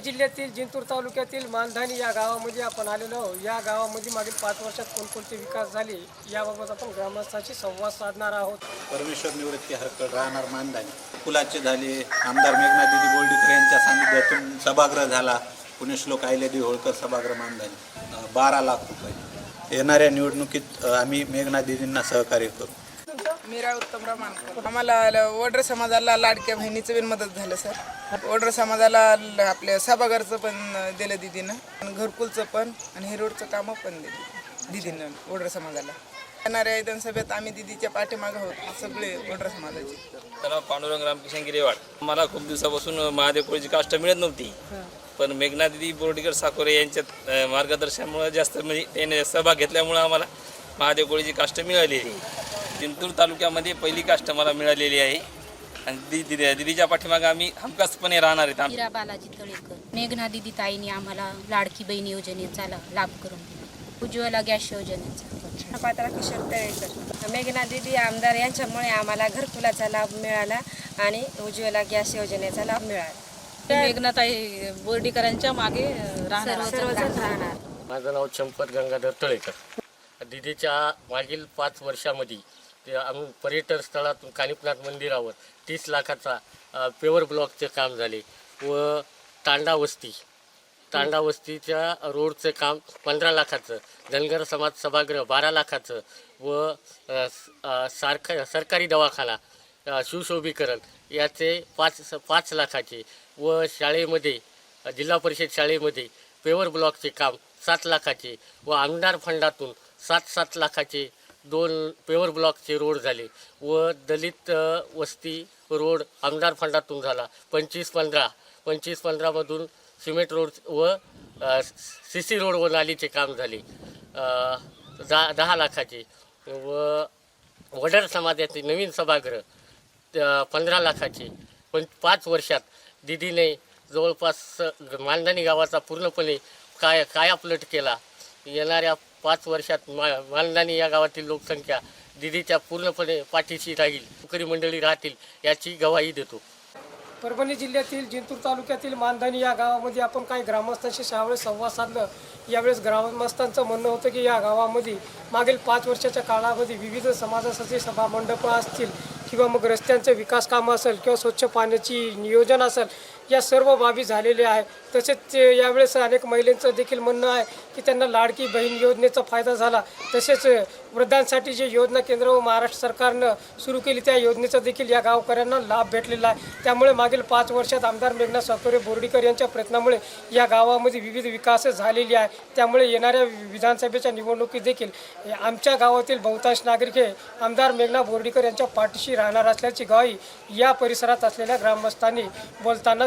जिल्ह्यातील जिंतूर तालुक्यातील मानधानी या गावामध्ये आपण आलेलो आहोत. या गावामध्ये मागील पाच वर्षात कोणकोणते विकास झाले याबाबत आपण ग्रामस्थांशी संवाद साधणार आहोत. परमेश्वर निवृत्ती हरकत राहणार मानधानी. फुलाचे झाले आमदार मेघना दिदी बोर्डीकर यांच्या सानिध्यातून सभागृह झाला. पुण्यश्लोक अहिल्यादेवी होळकर सभागृह मानधानी. बारा लाख रुपये. येणाऱ्या निवडणुकीत आम्ही आम्ही मेघनादिदींना सहकार्य करू. मीरा उत्तमराव मानकर आम्हाला ल- वडर समाजाला लाडक्या बहिणीचं पण मदत झालं सर. वडर समाजाला आपल्या सभागारचं पण दिलं दिदीनं. आणि घरकुलचं पण आणि हिरोडचं कामं पण दिली. दिदीनं वडर समाजाला. येणाऱ्या विधानसभेत आम्ही दिदीच्या पाठीमागं आहोत सगळे वडर समाजाचे. त्याला पांडुरंग रामकिशन गिरेवाड. मला खूप दिवसापासून महादेव कोळीची काष्ट मिळत नव्हती. पण मेघना दिदी बोर्डीकर साकोरे यांच्या मार्गदर्शनामुळे जास्त म्हणजे त्याने सहभाग घेतल्यामुळं आम्हाला महादेव कोळीची काष्ट मिळालेली जिंतूर तालुक्यामध्ये पहिली काष्ट मला मिळालेली आहे. आणि दि दि- दिदीच्या पाठीमागं आम्ही हमखासपणे राहणार आहेत. मीरा बालाजी तळेकर मेघना दिदी ताईने आम्हाला लाडकी बहीण योजनेचा ला- लाभ करून दिला. उज्ज्वला गॅस योजनेचा. पात्रा किशोर तळेकर. मेघना दिदी आमदार यांच्यामुळे आम्हाला घरकुलाचा लाभ मिळाला आणि उज्ज्वला गॅस योजनेचा लाभ मिळाला. मेघनाताई बोर्डीकरांच्या मागे राहणार सर्वजण राहणार. माझं नाव चंपत गंगाधर तळेकर. दिदीच्या मागील पाच वर्षामध्ये ते आम्ही पर्यटन स्थळातून कानिपनाथ मंदिरावर तीस लाखाचा पेवर ब्लॉकचे काम झाले व तांडा वस्ती. तांडा वस्तीच्या रोडचं काम पंधरा लाखाचं धनगर समाज सभागृह बारा लाखाचं व सारख सारखा सरकारी दवाखाना सुशोभीकरण याचे पाच पाच लाखाचे व शाळेमध्ये जिल्हा परिषद शाळेमध्ये पेवर ब्लॉकचे काम सात लाखाचे व आमदार फंडातून सात सात लाखाचे दोन पेवर ब्लॉकचे रोड झाले व दलित वस्ती रोड आमदार फंडातून झाला. पंचवीस पंधरा पंचवीस पंधरामधून सिमेंट रोड व सी सी रोड व नालीचे काम झाले. दहा दहा लाखाचे व वडर समाजाचे नवीन सभागृह पंधरा लाखाचे. पण पाच वर्षात दिदीने जवळपास मालदानी गावाचा पूर्णपणे काय कायापलट केला. येणाऱ्या पाच वर्षात मा मालदानी या गावातील लोकसंख्या दिदीच्या पूर्णपणे पाठीशी राहील नोकरी मंडळी राहतील याची गवाही देतो. परभणी जिल्ह्यातील जिंतूर तालुक्यातील मानधानी या गावामध्ये आपण काही ग्रामस्थांशी यावेळेस संवाद साधलं. यावेळेस ग्रामस्थांचं म्हणणं होतं की या गावामध्ये मागील पाच वर्षाच्या काळामध्ये विविध समाजासाठी सभा मंडपं असतील किंवा मग रस्त्यांचं विकास कामं असेल किंवा स्वच्छ पाण्याची नियोजन असेल या सर्व बाबी झालेल्या आहे तसेच ते यावेळेस अनेक महिलांचं देखील म्हणणं आहे की त्यांना लाडकी बहीण योजनेचा फायदा झाला. तसेच वृद्धांसाठी जे योजना केंद्र व महाराष्ट्र सरकारनं सुरू केली त्या योजनेचा देखील या गावकऱ्यांना लाभ भेटलेला आहे. त्यामुळे मागील पाच वर्षात आमदार मेघना सातोरे बोर्डीकर यांच्या प्रयत्नामुळे या गावामध्ये विविध विकास झालेली आहे त्यामुळे येणाऱ्या विधानसभेच्या निवडणुकीत देखील आमच्या गावातील बहुतांश नागरिक हे आमदार मेघना बोर्डीकर यांच्या पाठीशी राहणार असल्याची गावी या परिसरात असलेल्या ग्रामस्थांनी बोलताना